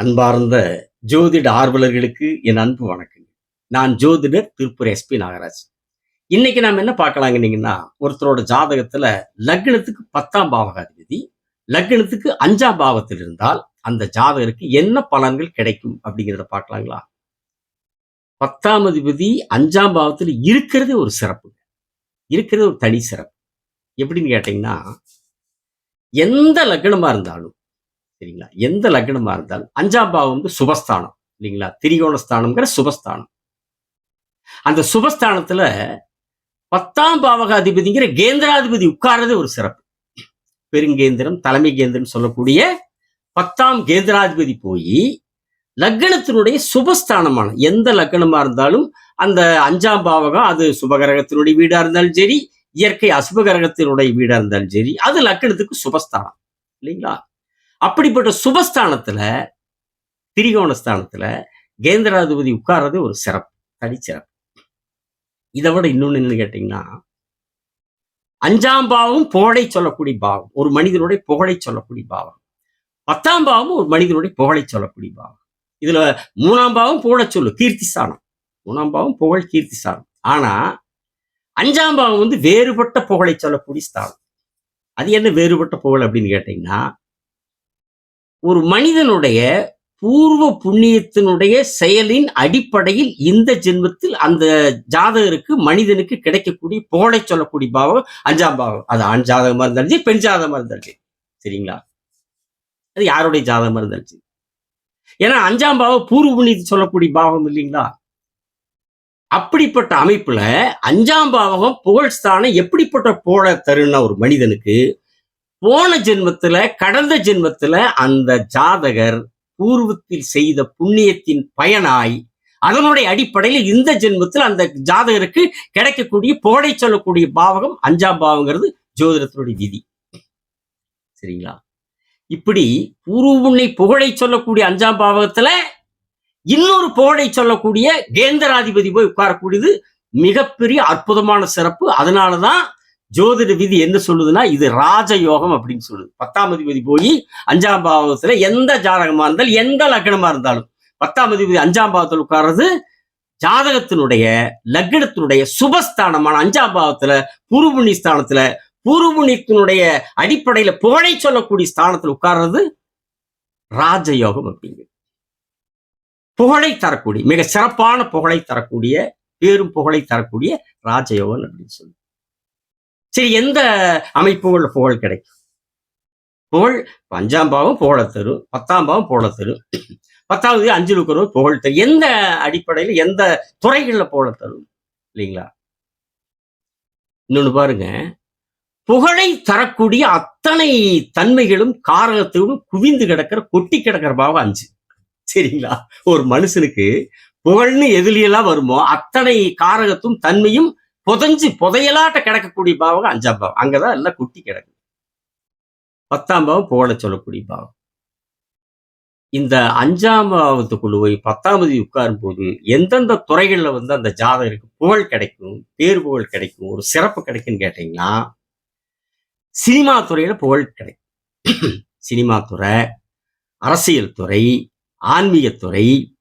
அன்பார்ந்த ஜோதிட ஆர்வலர்களுக்கு என் அன்பு வணக்கம் நான் ஜோதிடர் திருப்பூர் எஸ்பி நாகராஜ். இன்னைக்கு நாம என்ன பார்க்கலாங்கன்னீங்கன்னா ஒருத்தரோட ஜாதகத்துல லக்னத்துக்கு பத்தாம் பாவகாதிபதி லக்னத்துக்கு அஞ்சாம் பாவத்தில் இருந்தால் அந்த ஜாதகருக்கு என்ன பலன்கள் கிடைக்கும் அப்படிங்கிறத பார்க்கலாங்களா? பத்தாம் அதிபதி அஞ்சாம் பாவத்தில் இருக்கிறதே ஒரு சிறப்பு. இருக்கிறது ஒரு தனி சிறப்பு. எப்படின்னு கேட்டீங்கன்னா எந்த லக்னமாக இருந்தாலும் சரிங்களா? எந்த லக்னமா இருந்தாலும் அஞ்சாம் பாவம் வந்து சுபஸ்தானம் இல்லைங்களா? திரிகோணஸ்தானம்ங்கிற சுபஸ்தானம். அந்த சுபஸ்தானத்துல பத்தாம் பாவக அதிபதிங்கிற கேந்திராதிபதி உட்கார்றது ஒரு சிறப்பு. பெருங்கேந்திரம் தலைமை கேந்திரம் சொல்லக்கூடிய பத்தாம் கேந்திராதிபதி போய் லக்னத்தினுடைய சுபஸ்தானமான எந்த லக்னமா இருந்தாலும் அந்த அஞ்சாம் பாவகம் அது சுபகரகத்தினுடைய வீடா இருந்தாலும் சரி இயற்கை அசுபகரகத்தினுடைய வீடா இருந்தாலும் சரி அது லக்னத்துக்கு சுபஸ்தானம் இல்லைங்களா? அப்படிப்பட்ட சுபஸ்தானத்துல திரிகோணஸ்தானத்துல கேந்திராதிபதி உட்கார்றது ஒரு சிறப்பு தனிச்சிறப்பு. இதை விட இன்னொன்னு என்னன்னு கேட்டீங்கன்னா அஞ்சாம் பாவம் புகழை சொல்லக்கூடிய பாவம் ஒரு மனிதனுடைய புகழை சொல்லக்கூடிய பாவம். பத்தாம் பாவம் ஒரு மனிதனுடைய புகழை சொல்லக்கூடிய பாவம். இதுல மூணாம் பாவம் புகழ சொல்லு கீர்த்தி ஸ்தானம் மூணாம் பாவம் புகழ் கீர்த்தி ஸ்தானம் ஆனா அஞ்சாம் பாவம் வந்து வேறுபட்ட புகழை சொல்லக்கூடிய ஸ்தானம். அது என்ன வேறுபட்ட புகழ் அப்படின்னு கேட்டீங்கன்னா ஒரு மனிதனுடைய பூர்வ புண்ணியத்தினுடைய செயலின் அடிப்படையில் இந்த ஜென்மத்தில் அந்த ஜாதகருக்கு மனிதனுக்கு கிடைக்கக்கூடிய புகழை சொல்லக்கூடிய பாவம் அஞ்சாம் பாவம். அது ஆண் ஜாதகமா இருந்தாலும் சரி பெண் ஜாதகமா இருந்தாலும் சரி. சரிங்களா? அது யாருடைய ஜாதகமா இருந்தாலும் சரி. ஏன்னா அஞ்சாம் பாவம் பூர்வ புண்ணியத்தை சொல்லக்கூடிய பாவம் இல்லைங்களா? அப்படிப்பட்ட அமைப்புல அஞ்சாம் பாவகம் புகழ் ஸ்தானம் எப்படிப்பட்ட புகழ தருன்னா ஒரு மனிதனுக்கு போன ஜென்மத்துல கடந்த ஜென்மத்துல அந்த ஜாதகர் பூர்வத்தில் செய்த புண்ணியத்தின் பயனாய் அதனுடைய அடிப்படையில் இந்த ஜென்மத்தில் அந்த ஜாதகருக்கு கிடைக்கக்கூடிய புகழை சொல்லக்கூடிய பாவகம் அஞ்சாம் பாவங்கிறது ஜோதிடத்தினுடைய விதி. சரிங்களா? இப்படி பூர்வ புகழை சொல்லக்கூடிய அஞ்சாம் பாவகத்துல இன்னொரு புகழை சொல்லக்கூடிய கேந்திராதிபதி போய் உட்காரக்கூடியது மிகப்பெரிய அற்புதமான சிறப்பு. அதனாலதான் ஜோதிட விதி என்ன சொல்லுதுன்னா இது ராஜயோகம் அப்படின்னு சொல்லுது. பத்தாம் அதிபதி போய் அஞ்சாம் பாவத்துல எந்த ஜாதகமா இருந்தாலும் எந்த லக்னமா இருந்தாலும் பத்தாம் அதிபதி அஞ்சாம் பாவத்தில் உட்கார்றது ஜாதகத்தினுடைய லக்னத்தினுடைய சுபஸ்தானமான அஞ்சாம் பாவத்துல பூர்வபுணி ஸ்தானத்துல பூர்வபுணியத்தினுடைய அடிப்படையில புகழை சொல்லக்கூடிய ஸ்தானத்துல உட்கார்றது ராஜயோகம் அப்படிங்கிறது. புகழை தரக்கூடிய மிக சிறப்பான புகழை தரக்கூடிய பேரும் புகழை தரக்கூடிய ராஜயோகம் அப்படின்னு சொல்லு சரி எந்த அமைப்புகள் புகழ் கிடைக்கும்? புகழ் அஞ்சாம் பாவம் புகழ தரும் பத்தாம் பாவம் புகழ தரும் பத்தாவது அஞ்சு இருக்கிறவர் புகழ் தரும் எந்த அடிப்படையில எந்த துறைகள்ல புகழ தரும் இல்லைங்களா? இன்னொன்னு பாருங்க. புகழை தரக்கூடிய அத்தனை தன்மைகளும் காரகத்தோடும் குவிந்து கிடக்கிற கொட்டி கிடக்கிற பாவம் அஞ்சு. சரிங்களா? ஒரு மனுஷனுக்கு புகழ்னு எதுலையெல்லாம் வருமோ அத்தனை காரகத்தும் தன்மையும் புதஞ்சு புதையலாட்ட கிடக்கக்கூடிய பாவம் அஞ்சாம் பாவம். அங்கதான் எல்லாம் குட்டி கிடக்கு. பத்தாம் பாவம் புகழ சொல்லக்கூடிய பாவம். இந்த அஞ்சாம் பாவத்துக்குள்ள போய் பத்தாம் உட்காரும் போது எந்தெந்த துறைகள்ல வந்து அந்த ஜாதகருக்கு புகழ் கிடைக்கும் பேர் புகழ் கிடைக்கும் ஒரு சிறப்பு கிடைக்கும்னு கேட்டீங்கன்னா சினிமா துறையில புகழ் கிடைக்கும். சினிமா துறை அரசியல் துறை ஆன்மீகத்துறை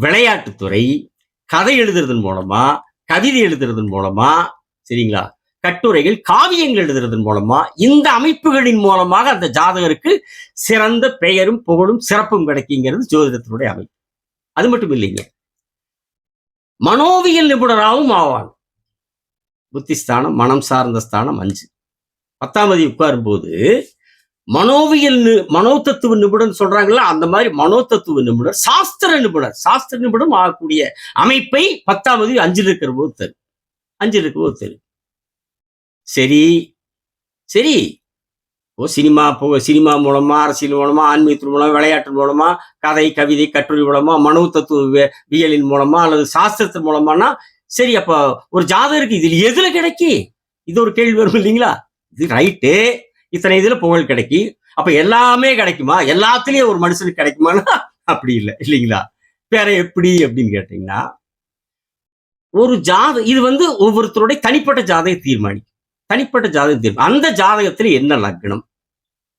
விளையாட்டுத்துறை கதை எழுதுறதன் மூலமா கவிதை எழுதுறதன் மூலமா சரிங்களா? கட்டுரைகள் காவியங்கள் எழுதுறதன் மூலமா இந்த அமைப்புகளின் மூலமாக அந்த ஜாதகருக்கு சிறந்த பெயரும் புகழும் சிறப்பும் கிடைக்குங்கிறது ஜோதிடத்தினுடைய அமைப்பு. அது மட்டும் இல்லைங்க. மனோவியல் நிபுணராகவும் ஆவாங்க புத்திஸ்தானம் மனம் சார்ந்த ஸ்தானம் அஞ்சு. பத்தாம் தேதி உட்காரும் போது மனோவியல் நி- மனோ தத்துவ நிபுணர் சொல்றாங்களா அந்த மாதிரி மனோ தத்துவ நிபுணர் சாஸ்திர நிபுணர். சாஸ்திர நிபுணம் ஆகக்கூடிய அமைப்பை பத்தாவது அஞ்சில் இருக்கிற போது தரும் அஞ்சில் இருக்கிற போது தரும் சரி. சரி. ஓ சினிமா போ சினிமா மூலமா அரசியல் மூலமா ஆன்மீகத்தின் மூலமா விளையாட்டு மூலமா கதை கவிதை கட்டுரை மூலமா மனோ தத்துவ வியலின் மூலமா அல்லது சாஸ்திரத்தின் மூலமானா சரி அப்போ ஒரு ஜாதகம் இருக்கு இதில் எதுல கிடைக்கி? இது ஒரு கேள்வி வரும் இல்லைங்களா? இது ரைட்டு இத்தனை இதுல புகழ் கிடைக்கி அப்ப எல்லாமே கிடைக்குமா? எல்லாத்துலயும் ஒரு மனுஷனுக்கு கிடைக்குமானா அப்படி இல்லை இல்லைங்களா? வேற எப்படி அப்படின்னு கேட்டீங்கன்னா ஒரு ஜாத இது வந்து ஒவ்வொருத்தருடைய தனிப்பட்ட ஜாதகம் தீர்மானிக்கும் தனிப்பட்ட ஜாதகம் தீர்மானம் அந்த ஜாதகத்துல என்ன லக்னம்?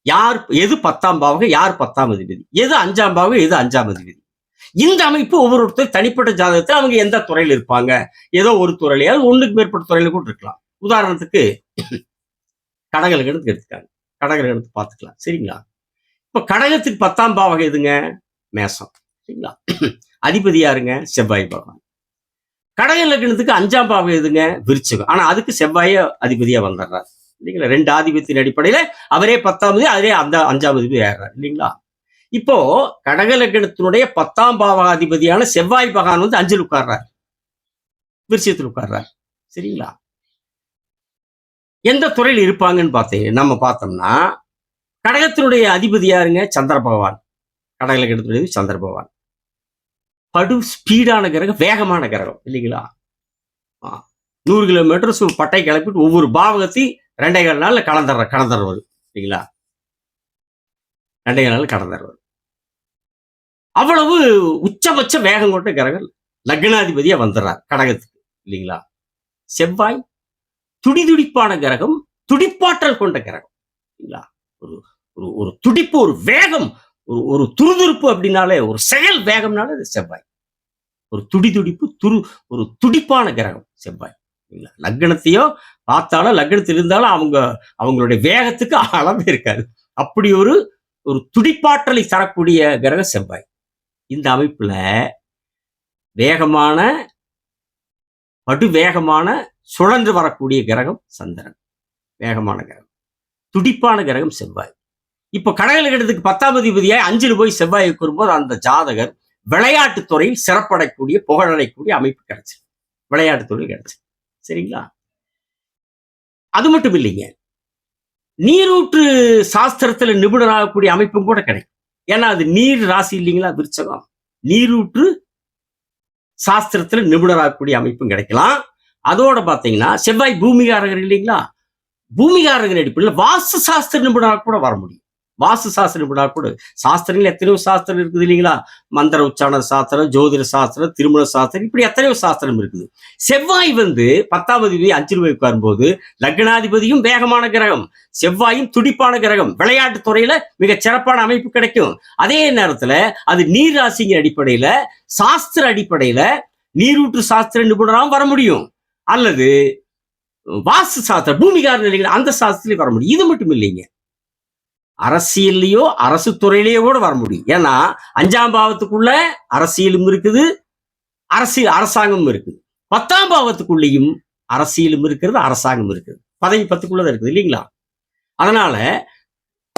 யார் எது பத்தாம் பாவகம் யார் பத்தாம் அதிபதி? எது அஞ்சாம் பாவகம் எது அஞ்சாம் அதிபதி? இந்த அமைப்பு ஒவ்வொருத்தர் தனிப்பட்ட ஜாதகத்தில் அவங்க எந்த துறையில் இருப்பாங்க? ஏதோ ஒரு துறையிலையாவது ஒண்ணுக்கு மேற்பட்ட துறையில கூட இருக்கலாம். உதாரணத்துக்கு கடகலகணத்துக்கு எடுத்துக்காங்க கடகலகணத்து பார்த்துக்கலாம். சரிங்களா? இப்போ கடகத்துக்கு பத்தாம் பாவகம் எதுங்க? மேசம். சரிங்களா? அதிபதி யாருங்க? செவ்வாய் பகவான். கடக லக்னத்துக்கு அஞ்சாம் பாவம் எதுங்க? விருச்சகம். ஆனா அதுக்கு செவ்வாய அதிபதியா வந்துடுறாரு. இல்லைங்களா? ரெண்டு ஆதிபத்தியின் அடிப்படையில அவரே பத்தாம் அதே அந்த அஞ்சாம் அதிபதி ஆயிடுறாரு. இல்லைங்களா? இப்போ கடக லக்னத்தினுடைய பத்தாம் பாவாதிபதியான செவ்வாய் பகவான் வந்து அஞ்சில் உட்கார்றாரு. விருச்சியத்தில் உட்கார்றார். சரிங்களா? எந்த துறையில் இருப்பாங்கன்னு பார்த்தீங்க நம்ம பார்த்தோம்னா கடகத்தினுடைய அதிபதி யாருங்க? சந்திர பகவான். கடக லக்னத்தினுடைய சந்திர பகவான். படு ஸ்பீடான கிரகம் வேகமான கிரகம் இல்லைங்களா? நூறு கிலோமீட்டர் சு- பட்டை கிளப்பிட்டு ஒவ்வொரு பாவகத்தையும் ரெண்டே கால் நாள்ல கலந்துடுற கலந்துடுறது இல்லைங்களா? ரெண்டே கால் நாள் கடந்துடுறது அவ்வளவு உச்சபட்ச வேகம் கொண்ட கிரகம் லக்னாதிபதியாக வந்துடுறார் கடகத்துக்கு இல்லைங்களா? செவ்வாய் துடிதுடிப்பான கிரகம் துடிப்பாற்றல் கொண்ட கிரகம். இல்லைங்களா? ஒரு ஒரு ஒரு துடிப்பு ஒரு வேகம் ஒரு ஒரு துருதுருப்பு அப்படின்னாலே ஒரு செயல் வேகம்னாலே அது செவ்வாய். ஒரு துடி துடிப்பு துரு ஒரு துடிப்பான கிரகம் செவ்வாய். இல்லைங்களா? லக்னத்தையோ பார்த்தாலும் லக்னத்தில் இருந்தாலும் அவங்க அவங்களுடைய வேகத்துக்கு அளவே இருக்காது. அப்படி ஒரு ஒரு துடிப்பாற்றலை தரக்கூடிய கிரகம் செவ்வாய். இந்த அமைப்புல வேகமான படுவேகமான சுழன்று வரக்கூடிய கிரகம் சந்திரன். வேகமான கிரகம். துடிப்பான கிரகம் செவ்வாய். இப்ப கடகலகடத்துக்கு பத்தாம் அதிபதியாய் அஞ்சில் போய் செவ்வாய் வரும்போது அந்த ஜாதகர் விளையாட்டுத் துறையில் சிறப்படைக்கூடிய புகழடைக்கூடிய அமைப்பு கிடைச்சு விளையாட்டுத் துறையில் கிடைச்சு சரிங்களா? அது மட்டும் இல்லைங்க. நீரூற்று சாஸ்திரத்துல நிபுணராகக்கூடிய அமைப்பும் கூட கிடைக்கும். ஏன்னா அது நீர் ராசி இல்லைங்களா விருச்சகம். நீரூற்று சாஸ்திரத்துல நிபுணராகக்கூடிய அமைப்பும் கிடைக்கலாம். அதோட பார்த்தீங்கன்னா செவ்வாய் பூமிகாரகர் இல்லைங்களா? பூமிகாரகர் அடிப்படையில் வாஸ்து சாஸ்திர நிபுணராக கூட வர முடியும். வாஸ்து சாஸ்திர நிபுணராக கூட சாஸ்திரங்கள் எத்தனையோ சாஸ்திரம் இருக்குது இல்லைங்களா? மந்திர உச்சாரண சாஸ்திரம் ஜோதிட சாஸ்திரம் திருமண சாஸ்திரம் இப்படி எத்தனையோ சாஸ்திரம் இருக்குது. செவ்வாய் வந்து பத்தாவது அதிபதி அஞ்சில் போய் உட்காரும்போது லக்னாதிபதியும் வேகமான கிரகம் செவ்வாயும் துடிப்பான கிரகம் விளையாட்டு துறையில மிக சிறப்பான அமைப்பு கிடைக்கும். அதே நேரத்துல அது நீர் ராசிங்க அடிப்படையில சாஸ்திர அடிப்படையில நீரூற்று சாஸ்திர நிபுணராகவும் வர முடியும். அல்லது வாஸ்து சாஸ்திரம் பூமிகார நிலைகள் அந்த சாஸ்திரத்திலையும் வர முடியும். இது மட்டும் இல்லைங்க. அரசியல்லையோ அரசு துறையிலேயோ கூட வர முடியும். ஏன்னா அஞ்சாம் பாவத்துக்குள்ள அரசியலும் இருக்குது அரசியல் அரசாங்கமும் இருக்குது. பத்தாம் பாவத்துக்குள்ளேயும் அரசியலும் இருக்கிறது அரசாங்கம் இருக்குது. பதவி பத்துக்குள்ளதான் இருக்குது இல்லைங்களா? அதனால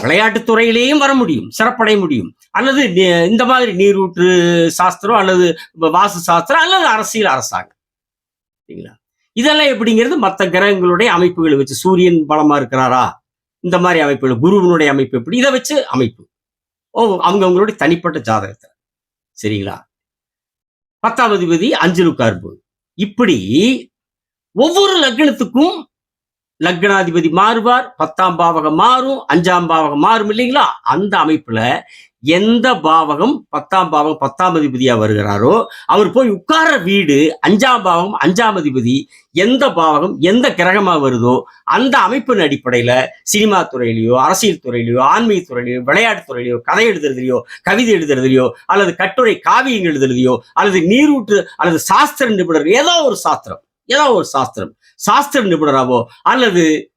விளையாட்டுத் துறையிலேயும் வர முடியும் சிறப்படைய முடியும். அல்லது இந்த மாதிரி நீரூற்று சாஸ்திரம் அல்லது வாசு சாஸ்திரம் அல்லது அரசியல் அரசாங்கம். சரிங்களா இதெல்லாம் எப்படிங்கிறது மற்ற கிரகங்களுடைய அமைப்புகளை வச்சு சூரியன் பலமா இருக்கிறாரா? இந்த மாதிரி அமைப்புகள் குருவனுடைய அமைப்பு எப்படி? இதை வச்சு அமைப்பு. ஓ அவங்க அவங்களுடைய தனிப்பட்ட ஜாதகத்தை. சரிங்களா? பத்தாவது அதிபதி அஞ்சலு கார்பு இப்படி ஒவ்வொரு லக்னத்துக்கும் லக்னாதிபதி மாறுவார். பத்தாம் பாவகம் மாறும் அஞ்சாம் பாவகம் மாறும் இல்லைங்களா? அந்த அமைப்புல எந்த பாவகம் பத்தாம் பாவகம் பத்தாம் அதிபதியா வருகிறாரோ அவர் போய் உட்கார வீடு அஞ்சாம் பாவகம் அஞ்சாம் அதிபதி எந்த பாவகம் எந்த கிரகமா வருதோ அந்த அமைப்பின் அடிப்படையில சினிமா துறையிலையோ அரசியல் துறையிலையோ ஆன்மீக துறையிலையோ விளையாட்டு துறையிலையோ கதை எழுதுறதுலையோ கவிதை எழுதுறதுலையோ அல்லது கட்டுரை காவியம் எழுதுறதுலையோ அல்லது நீரூற்று அல்லது சாஸ்திர நிபுணர் ஏதோ ஒரு சாஸ்திரம் ஏதோ ஒரு சாஸ்திரம் சாஸ்திர நிபுணராவோ அல்லது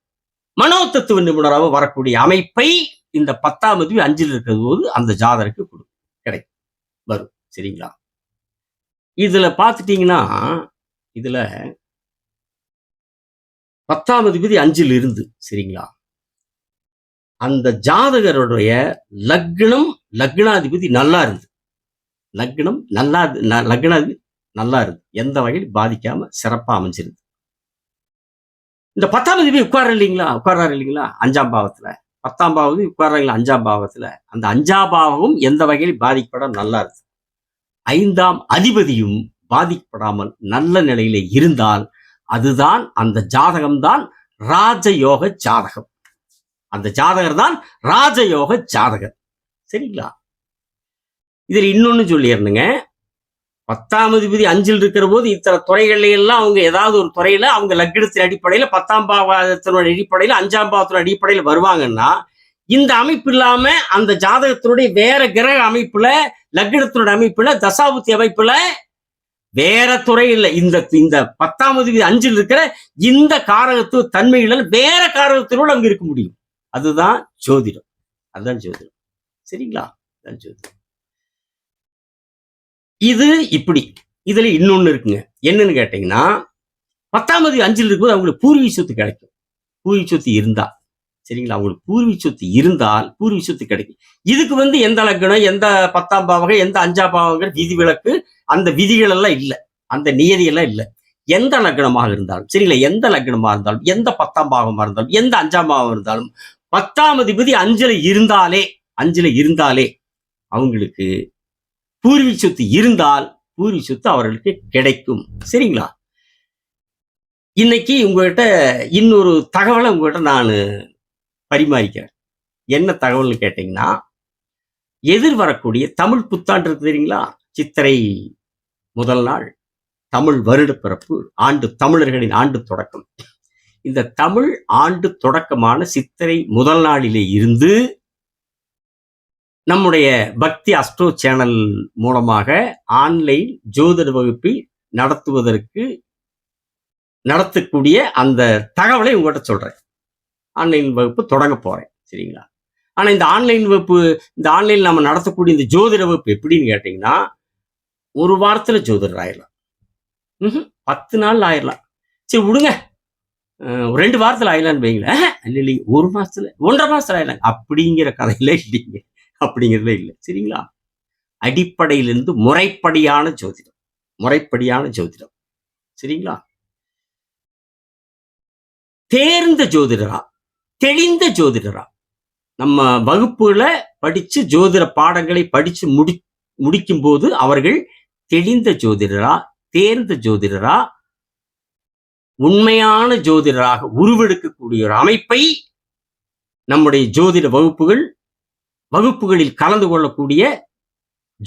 மனோ தத்துவ வரக்கூடிய அமைப்பை இந்த பத்தாம் அதிபதி அஞ்சில் இருக்கிற போது அந்த ஜாதருக்கு கொடு. கிடைக்கும். வரும். சரிங்களா? இதுல பார்த்துட்டீங்கன்னா இதுல பத்தாம் அதிபதி அஞ்சில் இருந்து சரிங்களா? அந்த ஜாதகருடைய லக்னம் லக்னாதிபதி நல்லா இருந்து. லக்னம் நல்லா லக்னாதிபதி நல்லா இருந்து. எந்த வகையில்? பாதிக்காம சிறப்பா அமைஞ்சிருந்து இந்த பத்தாம் தேதி உட்கார இல்லைங்களா? உட்கார்றாரு இல்லைங்களா? அஞ்சாம் பாவத்துல. பத்தாம் பாவதி உட்கார்றாங்களா அஞ்சாம் பாவத்தில். அந்த அஞ்சாம் பாவமும் எந்த வகையில் பாதிக்கப்பட நல்லா இருக்கு. ஐந்தாம் அதிபதியும் பாதிக்கப்படாமல் நல்ல நிலையில இருந்தால் அதுதான் அந்த ஜாதகம்தான் ராஜயோக ஜாதகம். அந்த ஜாதகர் தான் ராஜயோக ஜாதகர். சரிங்களா? இதில் இன்னொன்னு சொல்லிடுனுங்க பத்தாம் அதிபதி அஞ்சில் இருக்கிற போது இத்தனை துறைகள்ல எல்லாம் அவங்க ஏதாவது ஒரு துறையில அவங்க லக்னத்தின் அடிப்படையில பத்தாம் பாவத்தினுடைய அடிப்படையில அஞ்சாம் பாவத்தின் அடிப்படையில வருவாங்கன்னா இந்த அமைப்பு இல்லாம அந்த ஜாதகத்தினுடைய வேற கிரக அமைப்புல லக்னத்தினுடைய அமைப்புல தசாபுத்தி அமைப்புல வேற துறையில் இந்த இந்த பத்தாம் அதிபதி அஞ்சில் இருக்கிற இந்த காரகத்துவ தன்மைகள் வேற காரகத்தினோடு அங்க இருக்க முடியும். அதுதான் ஜோதிடம். அதுதான் ஜோதிடம். சரிங்களா? அதுதான் ஜோதிடம். இது இப்படி. இதுல இன்னொன்னு இருக்குங்க. என்னன்னு கேட்டீங்கன்னா பத்தாம் தேதி அஞ்சில் இருக்கும்போது அவங்களுக்கு பூர்வீக சொத்து கிடைக்கும். பூர்வீக சொத்து இருந்தா. சரிங்களா? அவங்களுக்கு பூர்வீக சொத்து இருந்தால் பூர்வீக சொத்து கிடைக்கும். இதுக்கு வந்து எந்த லக்னம் எந்த பத்தாம் பாவகம் எந்த அஞ்சாம் பாவங்கள் விதி விலக்கு அந்த விதிகள் எல்லாம் இல்லை. அந்த நியதி எல்லாம் இல்லை. எந்த லக்னமாக இருந்தாலும் சரிங்களா? எந்த லக்னமாக இருந்தாலும் எந்த பத்தாம் பாவமாக இருந்தாலும் எந்த அஞ்சாம் பாவம் இருந்தாலும் பத்தாம் அதிபதி அஞ்சுல இருந்தாலே அஞ்சுல இருந்தாலே அவங்களுக்கு பூர்வீக சொத்து இருந்தால் பூர்வீக சொத்து அவர்களுக்கு கிடைக்கும். சரிங்களா? இன்னைக்கு உங்ககிட்ட இன்னொரு தகவலை உங்கள்கிட்ட நான் பரிமாறிக்கிறேன். என்ன தகவல்னு கேட்டீங்கன்னா எதிர்வரக்கூடிய தமிழ் புத்தாண்டு இருக்குது தெரியுங்களா? சித்திரை முதல் நாள் தமிழ் வருட பிறப்பு ஆண்டு தமிழர்களின் ஆண்டு தொடக்கம். இந்த தமிழ் ஆண்டு தொடக்கமான சித்திரை முதல் நாளிலே இருந்து நம்முடைய பக்தி அஸ்ட்ரோ சேனல் மூலமாக ஆன்லைன் ஜோதிட வகுப்பை நடத்துவதற்கு நடத்தக்கூடிய அந்த தகவலை உங்கள்கிட்ட சொல்கிறேன் ஆன்லைன் வகுப்பு தொடங்க போகிறேன் சரிங்களா? ஆனால் இந்த ஆன்லைன் வகுப்பு இந்த ஆன்லைன் நம்ம நடத்தக்கூடிய இந்த ஜோதிட வகுப்பு எப்படின்னு கேட்டிங்கன்னா ஒரு வாரத்தில் ஜோதிடர் ஆயிடலாம் ம்ஹும். பத்து நாள் ஆயிடலாம் சரி விடுங்க. ரெண்டு வாரத்தில் ஆயிடலான்னு வைங்களேன். இல்லை இல்லைங்க ஒரு மாதத்தில் ஒன்றரை மாதத்தில் ஆயிடலாம் அப்படிங்கிற கதையில இல்லைங்க. அப்படிங்கிறதுல இல்லை. சரிங்களா? அடிப்படையிலிருந்து முறைப்படியான ஜோதிடம். முறைப்படியான ஜோதிடம். சரிங்களா? தேர்ந்த ஜோதிடரா? தெளிந்த ஜோதிடரா? நம்ம வகுப்புல படிச்சு ஜோதிட பாடங்களை படிச்சு முடி முடிக்கும் போது அவர்கள் தெளிந்த ஜோதிடரா? தேர்ந்த ஜோதிடரா? உண்மையான ஜோதிடராக உருவெடுக்கக்கூடிய ஒரு அமைப்பை நம்முடைய ஜோதிட வகுப்புகள் வகுப்புகளில் கலந்து கொள்ளக்கூடிய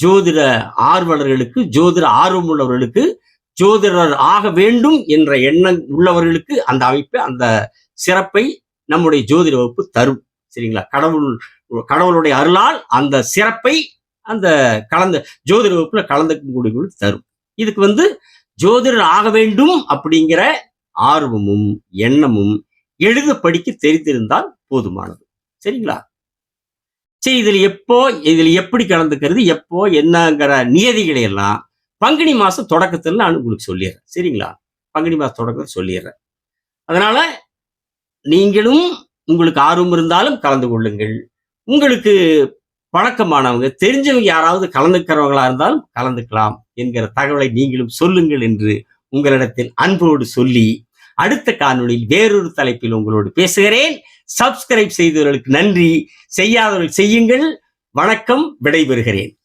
ஜோதிட ஆர்வலர்களுக்கு ஜோதிட ஆர்வம் உள்ளவர்களுக்கு ஜோதிடர் ஆக வேண்டும் என்ற எண்ணம் உள்ளவர்களுக்கு அந்த அமைப்பு அந்த சிறப்பை நம்முடைய ஜோதிட வகுப்பு தரும். சரிங்களா? கடவுள் கடவுளுடைய அருளால் அந்த சிறப்பை அந்த கலந்த ஜோதிட வகுப்புல கலந்துக்கூடியவர்களுக்கு தரும். இதுக்கு வந்து ஜோதிடர் ஆக வேண்டும் அப்படிங்கிற ஆர்வமும் எண்ணமும் எழுத படிக்க தெரிந்திருந்தால் போதுமானது. சரிங்களா? சரி இதில் எப்போ இதில் எப்படி கலந்துக்கிறது எப்போ என்னங்கிற நியதிகளை எல்லாம் பங்குனி மாதம் தொடக்கத்தில் நான் உங்களுக்கு சொல்லிடுறேன். சரிங்களா? பங்குனி மாதம் தொடக்கத்தில் சொல்லிடுறேன். அதனால நீங்களும் உங்களுக்கு ஆர்வம் இருந்தாலும் கலந்து கொள்ளுங்கள். உங்களுக்கு பழக்கமானவங்க தெரிஞ்சவங்க யாராவது கலந்துக்கிறவங்களா இருந்தாலும் கலந்துக்கலாம் என்கிற தகவலை நீங்களும் சொல்லுங்கள் என்று உங்களிடத்தில் அன்போடு சொல்லி அடுத்த காணொளியில் வேறொரு தலைப்பில் உங்களோடு பேசுகிறேன். சப்ஸ்கிரைப் செய்தவர்களுக்கு நன்றி. செய்யாதவர்கள் செய்யுங்கள். வணக்கம். விடைபெறுகிறேன்.